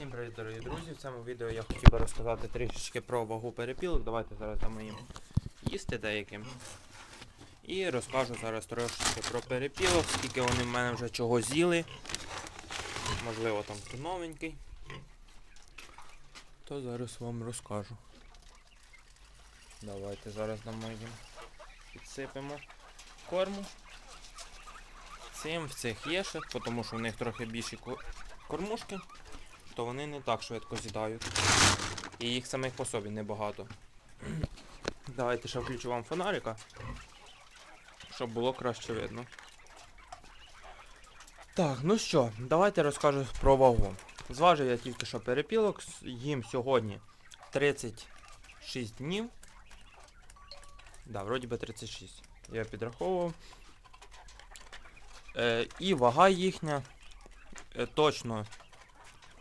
Всім привіт, дорогі друзі! В цьому відео я хотів би розказати трішечки про вагу перепілок. Давайте зараз дамо їм їсти деяким. І розкажу зараз трошечки про перепілок, скільки вони в мене вже чого з'їли. Можливо там хто новенький. То зараз вам розкажу. Давайте зараз дамо їм підсипемо корму. Цим в цих єшек, тому що в них трохи більші кормушки то вони не так швидко з'їдають. І їх самих по собі небагато. Давайте ще включу вам фонарика, щоб було краще видно. Так, ну що, давайте розкажу про вагу. Зважив я тільки що перепілок, їм сьогодні 36 днів. Да, вроді би 36. Я підраховував. Е, і вага їхня е, точно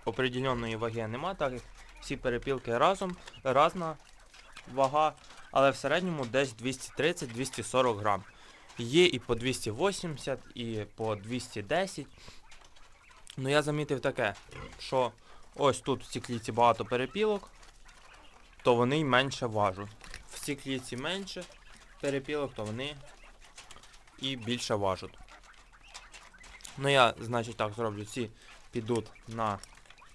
определенної ваги нема, так як всі перепілки разом, разна вага, але в середньому десь 230-240 грам. Є і по 280, і по 210. Ну я замітив таке, що ось тут в цій клітці багато перепілок, то вони й менше важуть. В цій клітці менше перепілок, то вони і більше важать. Ну я, значить, так зроблю, ці підуть на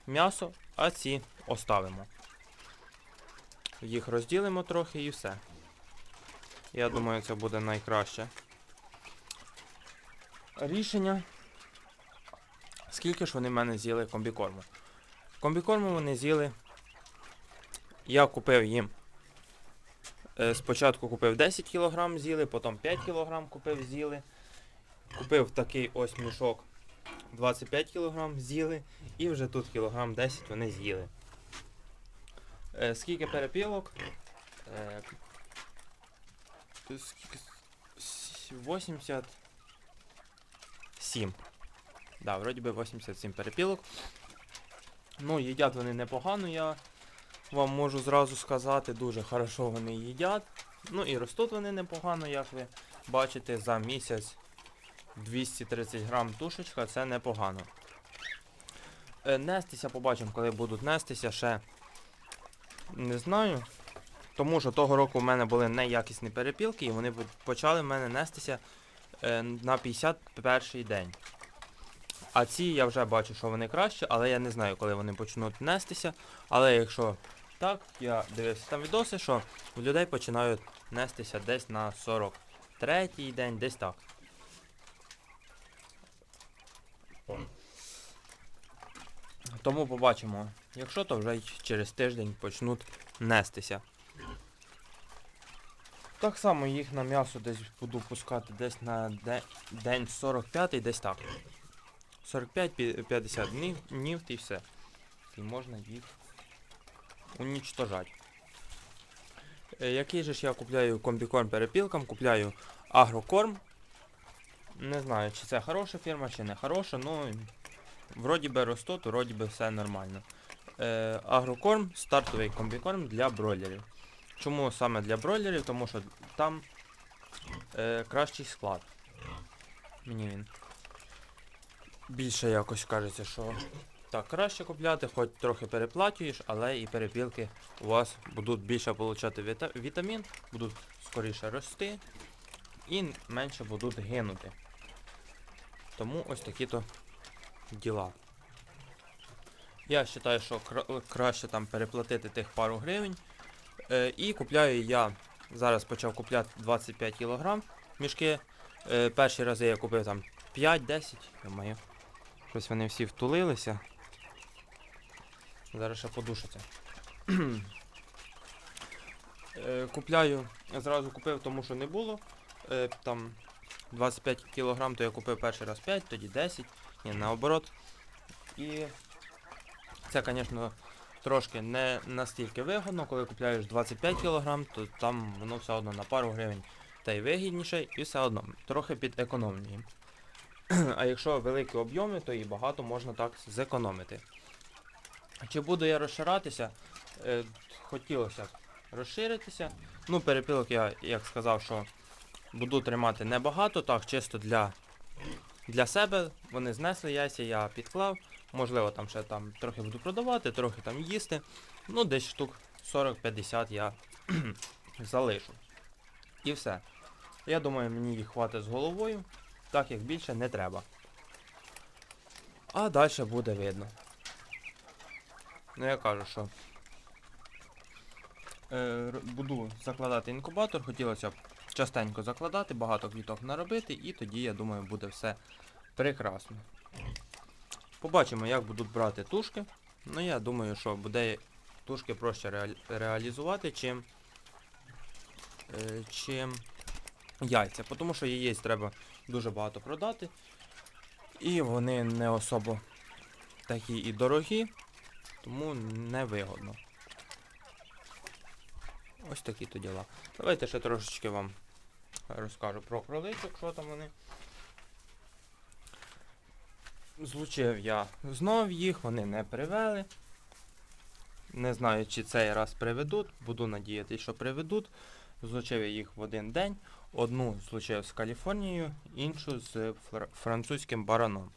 м'ясо, а ці оставимо. Їх розділимо трохи і все. Я думаю, це буде найкраще. Рішення. Скільки ж вони в мене з'їли комбікорму? Комбікорму вони з'їли. Я купив їм. е, Спочатку купив 10 кг з'їли, потім 5 кг купив з'їли. Купив такий ось мішок 25 кг з'їли. І вже тут кілограм 10 вони з'їли. Е, скільки перепілок? Е, скільки? с- 87. Да, вроді би 87 перепілок. Ну, їдять вони непогано, я вам можу зразу сказати. Дуже хорошо вони їдять. Ну і ростуть вони непогано, як ви бачите, за місяць 230 грам тушечка, це непогано. Е, Нестися побачимо, коли будуть нестися ще. Не знаю. Тому що того року в мене були неякісні перепілки, і вони почали в мене нестися е, на 51 день. А ці я вже бачу, що вони краще, але я не знаю, коли вони почнуть нестися. Але якщо так, я дивився там відоси, що у людей починають нестися десь на 43-й день, десь так. Тому побачимо. Якщо, то вже через тиждень почнуть нестися. Так само їх на м'ясо десь буду пускати десь на де- день 45 десь так. 45-50 днів, днів і все. І можна їх унічтожати. Е, Який же ж я купляю комбікорм перепілкам? Купляю агрокорм. Не знаю, чи це хороша фірма, чи не хороша, ну вроді би ростуть, вроді би все нормально. Е, агрокорм стартовий комбікорм для бройлерів. Чому саме для бройлерів? Тому що там е, кращий склад. Мені він. Більше якось кажеться, що так краще купляти, хоч трохи переплачуєш, але і перепілки у вас будуть більше отримати віта вітамін, будуть скоріше рости і менше будуть гинути. Тому ось такі то діла. Я вважаю, що кра- краще там переплатити тих пару гривень. Е, і купляю я, зараз почав купляти 25 кг мішки. Е, перші рази я купив там 5-10, думаю. Щось вони всі втулилися. Зараз ще подушаться. е, купляю, зразу купив, тому що не було. Е, там 25 кг, то я купив перший раз 5, тоді 10, ні, наоборот. І це, звісно, трошки не настільки вигодно, коли купляєш 25 кг, то там воно все одно на пару гривень та й вигідніше, і все одно трохи підекономлює. А якщо великі об'єми, то і багато можна так зекономити. Чи буду я розширатися? Е, хотілося б розширитися. Ну, перепілок я, як сказав, що буду тримати небагато, так, чисто для для себе вони знесли яйця, я підклав. Можливо, там ще там трохи буду продавати, трохи там їсти. Ну, десь штук 40-50 я залишу. І все. Я думаю, мені їх хватить з головою, так як більше не треба. А далі буде видно. Ну я кажу, що е, буду закладати інкубатор, хотілося б частенько закладати, багато квіток наробити, і тоді, я думаю, буде все прекрасно. Побачимо, як будуть брати тушки. Ну, я думаю, що буде тушки проще реалі- реалізувати, чим, е, чим яйця. Тому що яєць треба дуже багато продати. І вони не особо такі і дорогі, тому невигодно. Ось такі то діла. Давайте ще трошечки вам розкажу про кроличок, що там вони. Злучив я знов їх, вони не привели. Не знаю, чи цей раз приведуть. Буду надіятися, що приведуть. Злучив я їх в один день. Одну злучив з Каліфорнією, іншу з фр- французьким бараном.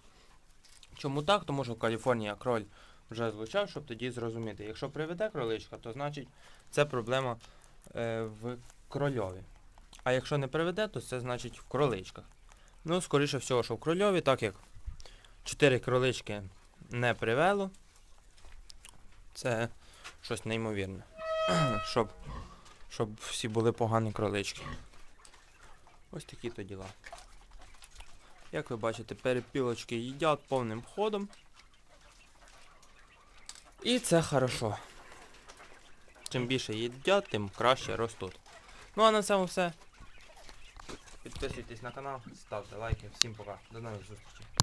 Чому так? Тому що Каліфорнія кроль вже злучав, щоб тоді зрозуміти. Якщо приведе кроличка, то значить це проблема е, в крольові. А якщо не приведе, то це значить в кроличках. Ну, скоріше всього, що в крольові, так як 4 кролички не привело. Це щось неймовірне. щоб, щоб всі були погані кролички. Ось такі то діла. Як ви бачите, перепілочки їдять повним ходом. І це хорошо. Чим більше їдять, тим краще ростуть. Ну а на цьому все. Підписуйтесь на канал, ставте лайки. Всім пока. До нових зустрічей.